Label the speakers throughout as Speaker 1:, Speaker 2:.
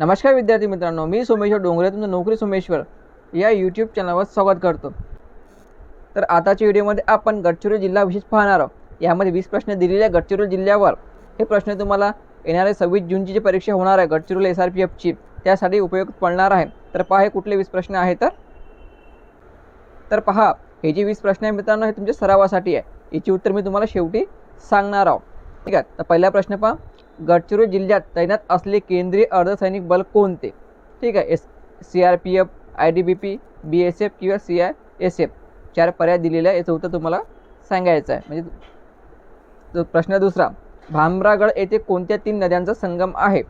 Speaker 1: नमस्कार विद्यार्थी मित्रांनो मी सोमेश्वर डोंगरे तुमचं नोकरी सोमेश्वर या यूट्यूब चॅनलवर स्वागत करतो. तर आताच्या व्हिडिओमध्ये आपण गडचिरोली जिल्हा विशेष पाहणार आहोत. यामध्ये वीस प्रश्न दिलेले आहे गडचिरोली जिल्ह्यावर. हे प्रश्न तुम्हाला येणाऱ्या सव्वीस जूनची जी परीक्षा होणार आहे गडचिरोली एस आर पी एफची त्यासाठी उपयुक्त पडणार आहे. तर पहा हे कुठले वीस प्रश्न आहे तर. तर पहा हे जे वीस प्रश्न आहे मित्रांनो हे तुमच्या सरावासाठी आहे. याची उत्तर मी तुम्हाला शेवटी सांगणार आहोत. ठीक आहे तर पहिला प्रश्न पहा. गडचिरोली जिल्ह्यात तैनात असले केंद्रीय अर्धसैनिक बल कोणते? ठीक आहे S C R P F I D B P B S F किंवा सी आय एस एफ चार पर्याय दिलेले आहे याचं उत्तर तुम्हाला सांगायचं आहे. म्हणजे प्रश्न दुसरा भामरागड येथे कोणत्या तीन नद्यांचा संगम आहे?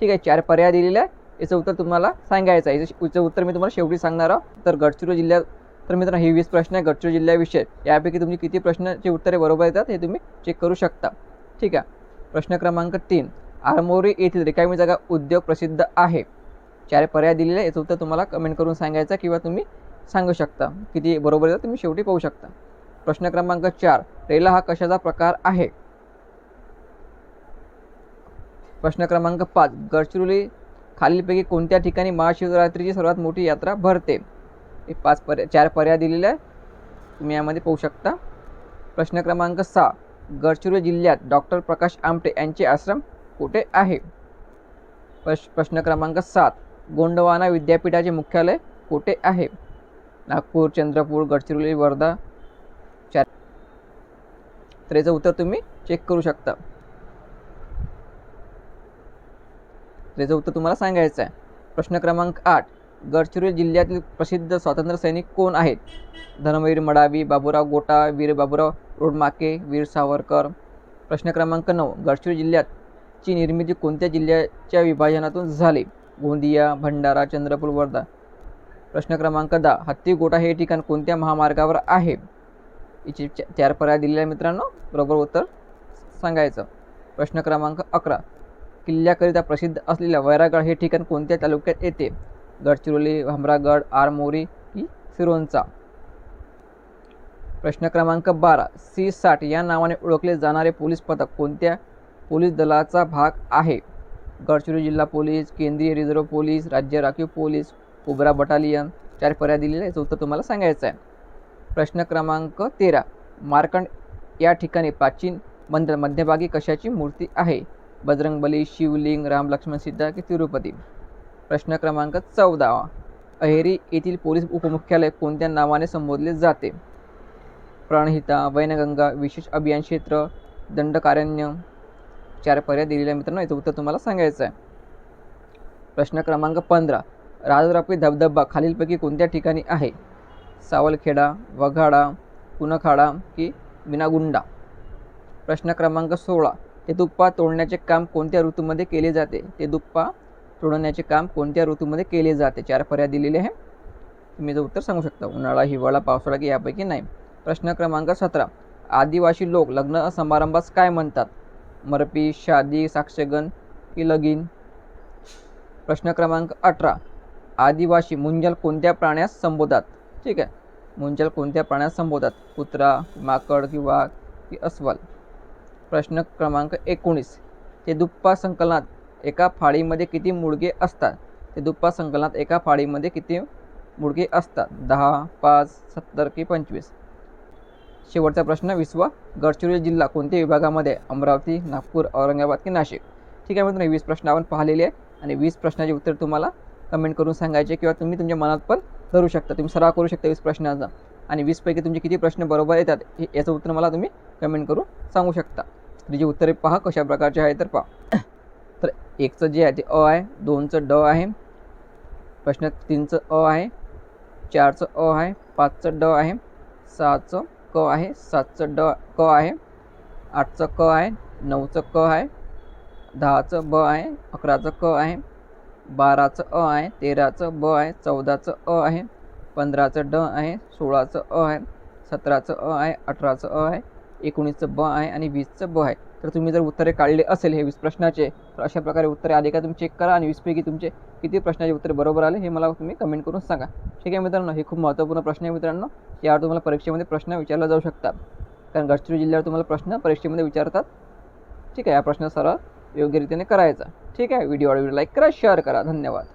Speaker 1: ठीक आहे चार पर्याय दिलेले आहे याचं उत्तर तुम्हाला सांगायचं आहे. याचं याचं उत्तर मी तुम्हाला शेवटी सांगणार आहोत. तर गडचिरोली जिल्ह्यात तर मित्रांनो हे वीस प्रश्न आहे गडचिरोली जिल्ह्याविषयी. यापैकी तुमची किती प्रश्नाची उत्तरे बरोबर येतात हे तुम्ही चेक करू शकता. ठीक आहे. प्रश्न क्रमांक तीन. आरमोरी येथील रिकामी जागा उद्योग प्रसिद्ध आहे. चार पर्याय दिलेले आहे याचं उत्तर तुम्हाला कमेंट करून सांगायचं किंवा तुम्ही सांगू शकता. किती बरोबर येतं तुम्ही शेवटी पाहू शकता. प्रश्न क्रमांक चार. रेला हा कशाचा प्रकार आहे? प्रश्न क्रमांक पाच. गडचिरोली खालीलपैकी कोणत्या ठिकाणी महाशिवरात्रीची सर्वात मोठी यात्रा भरते? हे पाच पर्याय चार पर्याय दिलेले आहे तुम्ही यामध्ये पाहू शकता. प्रश्न क्रमांक सहा. गडचिरोली जिल्ह्यात डॉक्टर प्रकाश आमटे यांचे आश्रम कुठे आहे? प्रश प्रश्न क्रमांक सात. गोंडवाना विद्यापीठाचे मुख्यालय कुठे आहे? नागपूर चंद्रपूर गडचिरोली वर्धा. चार. तर याचं उत्तर तुम्ही चेक करू शकता. त्याचं उत्तर तुम्हाला सांगायचं आहे. प्रश्न क्रमांक आठ. गडचिरोली जिल्ह्यातील प्रसिद्ध स्वातंत्र्य सैनिक कोण आहेत? धर्मवीर मडावी बाबूराव गोटा वीर बाबूराव रोडमाके वीर सावरकर. प्रश्न क्रमांक नऊ गडचिरोली जिल्ह्याची निर्मिती कोणत्या जिल्ह्याच्या विभाजनातून झाली? गोंदिया भंडारा चंद्रपूर वर्धा. प्रश्न क्रमांक दहा हत्तीगोटा हे ठिकाण कोणत्या महामार्गावर आहे? याचे चार पर्याय दिलेले आहे मित्रांनो. बरोबर उत्तर सांगायचं. प्रश्न क्रमांक अकरा किल्ल्याकरिता प्रसिद्ध असलेल्या वैरागड हे ठिकाण कोणत्या तालुक्यात येते? गडचिरोली भामरागड आरमोरी की सिरोंचा. प्रश्न क्रमांक बारा सी साठ या नावाने ओळखले जाणारे पोलीस पथक कोणत्या पोलीस दलाचा भाग आहे? गडचिरोली जिल्हा पोलीस केंद्रीय रिझर्व्ह पोलीस राज्य राखीव पोलीस कोबरा बटालियन चार पर्याय दिलेले याचं उत्तर तुम्हाला सांगायचं आहे. प्रश्न क्रमांक तेरा मार्कंड या ठिकाणी प्राचीन मंदिर मध्यभागी कशाची मूर्ती आहे? बजरंगबली शिवलिंग राम लक्ष्मण सीता की तिरुपती? प्रश्न क्रमांक चौदावा. अहेरी येथील पोलीस उपमुख्यालय कोणत्या नावाने संबोधले जाते? प्राणहिता वैनगंगा विशेष अभियान क्षेत्र दंडकारण्य. चार पर्याय दिलेल्या मित्रांनो याचं उत्तर तुम्हाला सांगायचं आहे प्रश्न क्रमांक पंधरा. राजरापी धबधबा खालीलपैकी कोणत्या ठिकाणी आहे? सावलखेडा वघाडा पुनखाडा की विनागुंडा? प्रश्न क्रमांक सोळा. ते दुप्पा तोडण्याचे काम कोणत्या ऋतूमध्ये केले जाते? ते दुप्पा तोडण्याचे काम कोणत्या ऋतूमध्ये केले जाते? चार पर्याय दिलेले आहे तुम्ही जर उत्तर सांगू शकता. उन्हाळा हिवाळा पावसाळा की यापैकी नाही. प्रश्न क्रमांक सतरा. आदिवासी लोक लग्न समारंभास काय म्हणतात? मरपी शादी साक्षगण की लगीन? प्रश्न क्रमांक अठरा. आदिवासी मुंजल कोणत्या प्राण्यास संबोधतात? ठीक आहे. मुंजल कोणत्या प्राण्यास संबोधतात? कुत्रा माकड किंवा की अस्वल? प्रश्न क्रमांक एकोणीस. ते दुप्पा संकलनात एका फाळीमध्ये किती मुडगे असतात? ते दुप्पा संकलनात एका फाळीमध्ये किती मुडगे असतात? दहा पाच सत्तर की पंचवीस? शेवटचा प्रश्न विसवा गडचिरोली जिल्हा कोणत्या विभागामध्ये? अमरावती नागपूर औरंगाबाद की नाशिक? ठीक आहे मित्रांनो वीस प्रश्न आपण पाहिलेले आहे आणि वीस प्रश्नाचे उत्तर तुम्हाला कमेंट करून सांगायचे किंवा तुम्ही तुमच्या मनात पण धरू शकता. तुम्ही सराव करू शकता वीस प्रश्नाचा. आणि वीसपैकी तुमचे किती प्रश्न बरोबर येतात हे याचं उत्तर मला तुम्ही कमेंट करून सांगू शकता. तुझी जे उत्तरे पहा कशा प्रकारचे आहे तर पहा. तर एकचं जे आहे ते अ आहे दोनचं ड आहे. प्रश्न तीनचं अ आहे चारचं अ आहे पाचचं ड आहे सहाचं क आहे सातचं ड क आहे आठचं क आहे नऊचं क आहे दहाचं ब आहे अकराचं क आहे बाराचं अ आहे तेराचं ब आहे चौदाचं अ आहे पंधराचं ड आहे सोळाचं अ आहे सतराचं अ आहे अठराचं अ आहे एकोणीसचं ब आहे आणि वीसचं ब आहे. तर तुम्ही जर उत्तरे काढले असेल हे वीस प्रश्नाचे तर अशा प्रकारे उत्तरे आले का तुम्ही चेक करा आणि वीसपैकी तुमचे किती प्रश्नाचे उत्तरे बरोबर आले हे मला तुम्ही कमेंट करून सांगा. ठीक आहे मित्रांनो हे खूप महत्त्वपूर्ण प्रश्न आहे मित्रांनो. यावर तुम्हाला परीक्षेमध्ये प्रश्न विचारला जाऊ शकतात. कारण गडचिरोली जिल्ह्यावर तुम्हाला प्रश्न परीक्षेमध्ये विचारतात. ठीक आहे या प्रश्न सरळ योग्यरीतीने करायचा. ठीक आहे व्हिडिओ व्हिडिओ लाईक करा शेअर करा. धन्यवाद.